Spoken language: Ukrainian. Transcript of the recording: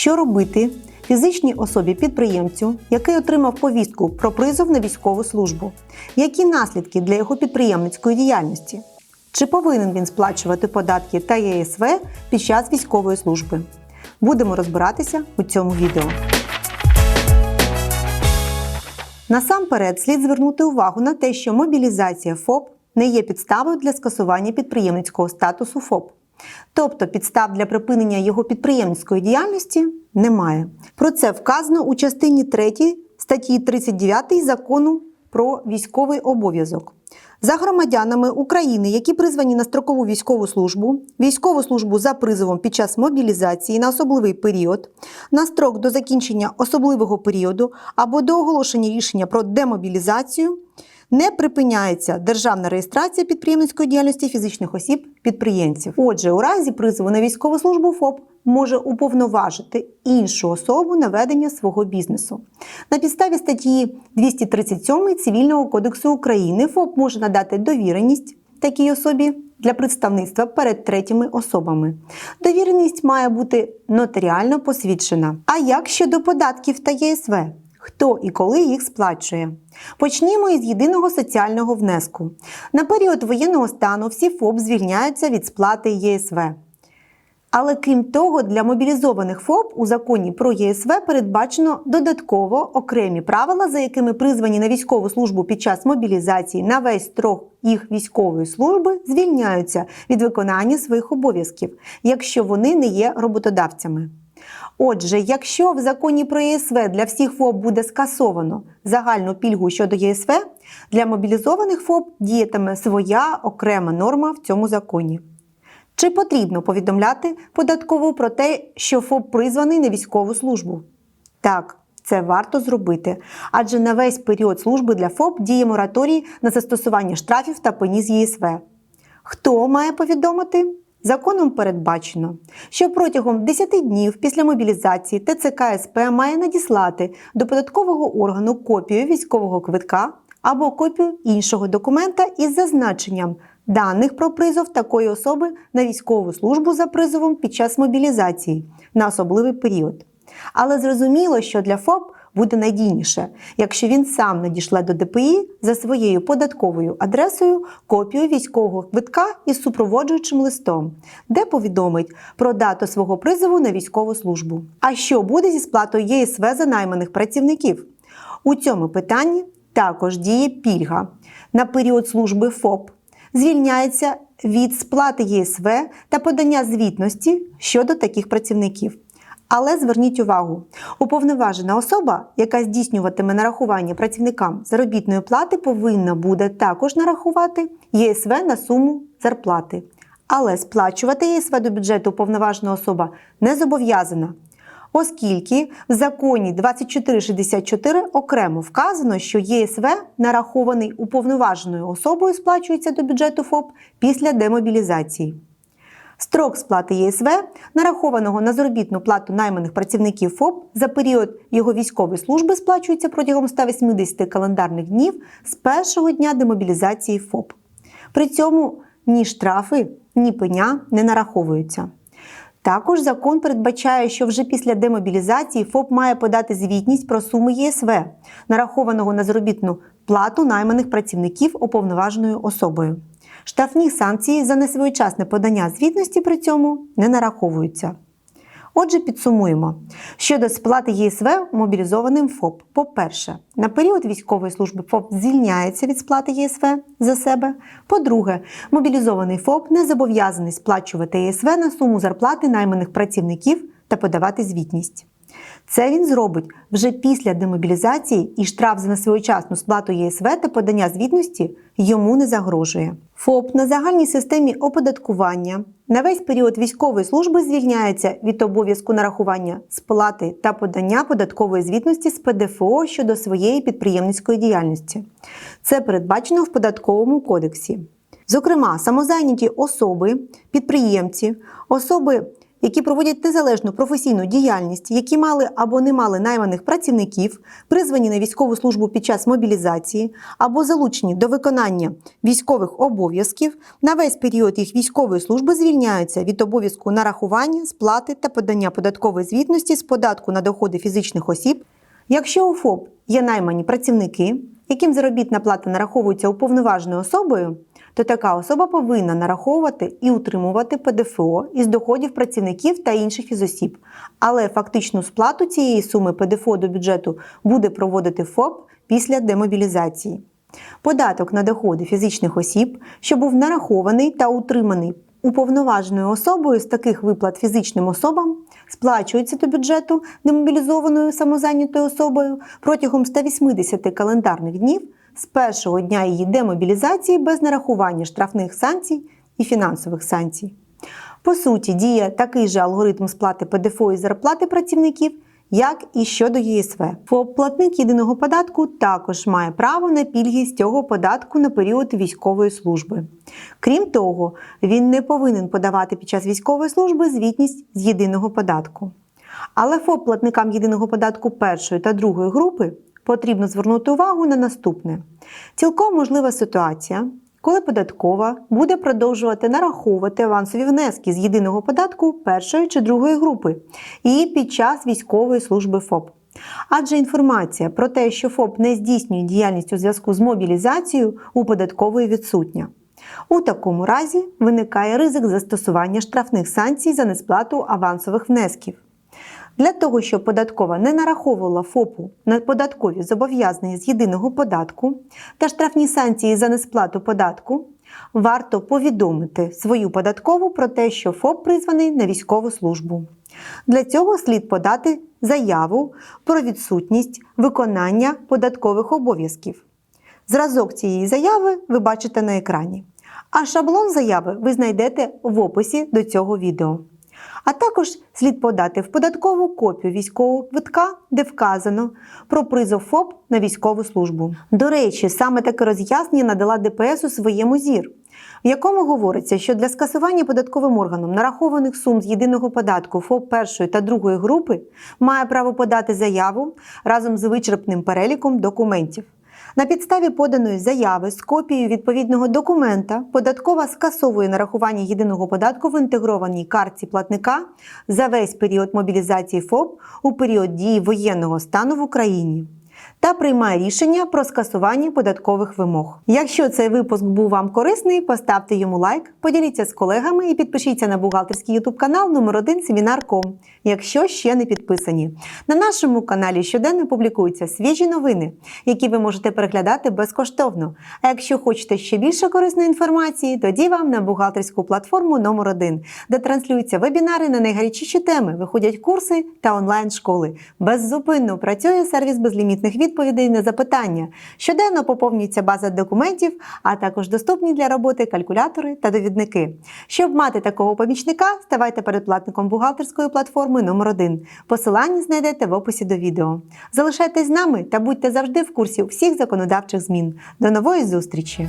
Що робити фізичній особі-підприємцю, який отримав повістку про призов на військову службу? Які наслідки для його підприємницької діяльності? Чи повинен він сплачувати податки та ЄСВ під час військової служби? Будемо розбиратися у цьому відео. Насамперед слід звернути увагу на те, що мобілізація ФОП не є підставою для скасування підприємницького статусу ФОП. Тобто підстав для припинення його підприємницької діяльності немає. Про це вказано у частині 3 статті 39 закону про військовий обов'язок. За громадянами України, які призвані на строкову військову службу, військову службу за призовом під час мобілізації на особливий період, на строк до закінчення особливого періоду або до оголошення рішення про демобілізацію, не припиняється державна реєстрація підприємницької діяльності фізичних осіб підприємців. Отже, у разі призову на військову службу ФОП може уповноважити іншу особу на ведення свого бізнесу. На підставі статті 237 Цивільного кодексу України ФОП може надати довіреність такій особі для представництва перед третіми особами. Довіреність має бути нотаріально посвідчена. А як щодо податків та ЄСВ? Хто і коли їх сплачує? Почнімо із єдиного соціального внеску. На період воєнного стану всі ФОП звільняються від сплати ЄСВ. Але крім того, для мобілізованих ФОП у законі про ЄСВ передбачено додатково окремі правила, за якими призвані на військову службу під час мобілізації на весь строк їх військової служби звільняються від виконання своїх обов'язків, якщо вони не є роботодавцями. Отже, якщо в законі про ЄСВ для всіх ФОП буде скасовано загальну пільгу щодо ЄСВ, для мобілізованих ФОП діятиме своя окрема норма в цьому законі. Чи потрібно повідомляти податкову про те, що ФОП призваний на військову службу? Так, це варто зробити, адже на весь період служби для ФОП діє мораторій на застосування штрафів та пені з ЄСВ. Хто має повідомити? Законом передбачено, що протягом 10 днів після мобілізації ТЦК СП має надіслати до податкового органу копію військового квитка або копію іншого документа із зазначенням даних про призов такої особи на військову службу за призовом під час мобілізації на особливий період. Але зрозуміло, що для ФОП буде надійніше, якщо він сам надішле до ДПІ за своєю податковою адресою копію військового квитка із супроводжуючим листом, де повідомить про дату свого призову на військову службу. А що буде зі сплатою ЄСВ за найманих працівників? У цьому питанні також діє пільга на період служби ФОП. Звільняється від сплати ЄСВ та подання звітності щодо таких працівників. Але зверніть увагу, уповноважена особа, яка здійснюватиме нарахування працівникам заробітної плати, повинна буде також нарахувати ЄСВ на суму зарплати. Але сплачувати ЄСВ до бюджету уповноважена особа не зобов'язана, оскільки в законі 2464 окремо вказано, що ЄСВ, нарахований уповноваженою особою, сплачується до бюджету ФОП після демобілізації. Строк сплати ЄСВ, нарахованого на заробітну плату найманих працівників ФОП за період його військової служби сплачується протягом 180 календарних днів з першого дня демобілізації ФОП. При цьому ні штрафи, ні пеня не нараховуються. Також закон передбачає, що вже після демобілізації ФОП має подати звітність про суми ЄСВ, нарахованого на заробітну плату найманих працівників уповноваженою особою. Штрафні санкції за несвоєчасне подання звітності при цьому не нараховуються. Отже, підсумуємо. Щодо сплати ЄСВ мобілізованим ФОП, по-перше, на період військової служби ФОП звільняється від сплати ЄСВ за себе. По-друге, мобілізований ФОП не зобов'язаний сплачувати ЄСВ на суму зарплати найманих працівників та подавати звітність. Це він зробить вже після демобілізації і штраф за несвоєчасну сплату ЄСВ та подання звітності йому не загрожує. ФОП на загальній системі оподаткування на весь період військової служби звільняється від обов'язку нарахування сплати та подання податкової звітності з ПДФО щодо своєї підприємницької діяльності. Це передбачено в податковому кодексі. Зокрема, самозайняті особи, підприємці, особи які проводять незалежну професійну діяльність, які мали або не мали найманих працівників, призвані на військову службу під час мобілізації, або залучені до виконання військових обов'язків, на весь період їх військової служби звільняються від обов'язку нарахування, сплати та подання податкової звітності з податку на доходи фізичних осіб, якщо у ФОП є наймані працівники, яким заробітна плата нараховується уповноваженою особою, то така особа повинна нараховувати і утримувати ПДФО із доходів працівників та інших фізосіб. Але фактичну сплату цієї суми ПДФО до бюджету буде проводити ФОП після демобілізації. Податок на доходи фізичних осіб, що був нарахований та утриманий уповноваженою особою з таких виплат фізичним особам, сплачується до бюджету демобілізованою самозайнятою особою протягом 180 календарних днів з першого дня її демобілізації без нарахування штрафних санкцій і фінансових санкцій. По суті, діє такий же алгоритм сплати ПДФО і зарплати працівників, як і щодо ЄСВ. Платник єдиного податку також має право на пільги з цього податку на період військової служби. Крім того, він не повинен подавати під час військової служби звітність з єдиного податку. Але ФОП платникам єдиного податку першої та другої групи потрібно звернути увагу на наступне: цілком можлива ситуація, коли податкова буде продовжувати нараховувати авансові внески з єдиного податку першої чи другої групи і під час військової служби ФОП. Адже інформація про те, що ФОП не здійснює діяльність у зв'язку з мобілізацією, у податкової відсутня. У такому разі виникає ризик застосування штрафних санкцій за несплату авансових внесків. Для того, щоб податкова не нараховувала ФОПу на податкові зобов'язання з єдиного податку та штрафні санкції за несплату податку, варто повідомити свою податкову про те, що ФОП призваний на військову службу. Для цього слід подати заяву про відсутність виконання податкових обов'язків. Зразок цієї заяви ви бачите на екрані. А шаблон заяви ви знайдете в описі до цього відео. А також слід подати в податкову копію військового квитка, де вказано про призов ФОП на військову службу. До речі, саме таке роз'яснення надала ДПС у своєму зір, в якому говориться, що для скасування податковим органом нарахованих сум з єдиного податку ФОП першої та другої групи має право подати заяву разом з вичерпним переліком документів. На підставі поданої заяви з копією відповідного документа податкова скасовує нарахування єдиного податку в інтегрованій картці платника за весь період мобілізації ФОП у період дії воєнного стану в Україні та приймає рішення про скасування податкових вимог. Якщо цей випуск був вам корисний, поставте йому лайк, поділіться з колегами і підпишіться на бухгалтерський ютуб канал номер 1 Семінар.ком, якщо ще не підписані. На нашому каналі щоденно публікуються свіжі новини, які ви можете переглядати безкоштовно. А якщо хочете ще більше корисної інформації, тоді вам на бухгалтерську платформу номер 1 де транслюються вебінари на найгарячіші теми, виходять курси та онлайн-школи. Беззупинно працює сервіс безлімітних відповідей на запитання. Щоденно поповнюється база документів, а також доступні для роботи калькулятори та довідники. Щоб мати такого помічника, ставайте передплатником бухгалтерської платформи номер 1 Посилання знайдете в описі до відео. Залишайтесь з нами та будьте завжди в курсі всіх законодавчих змін. До нової зустрічі!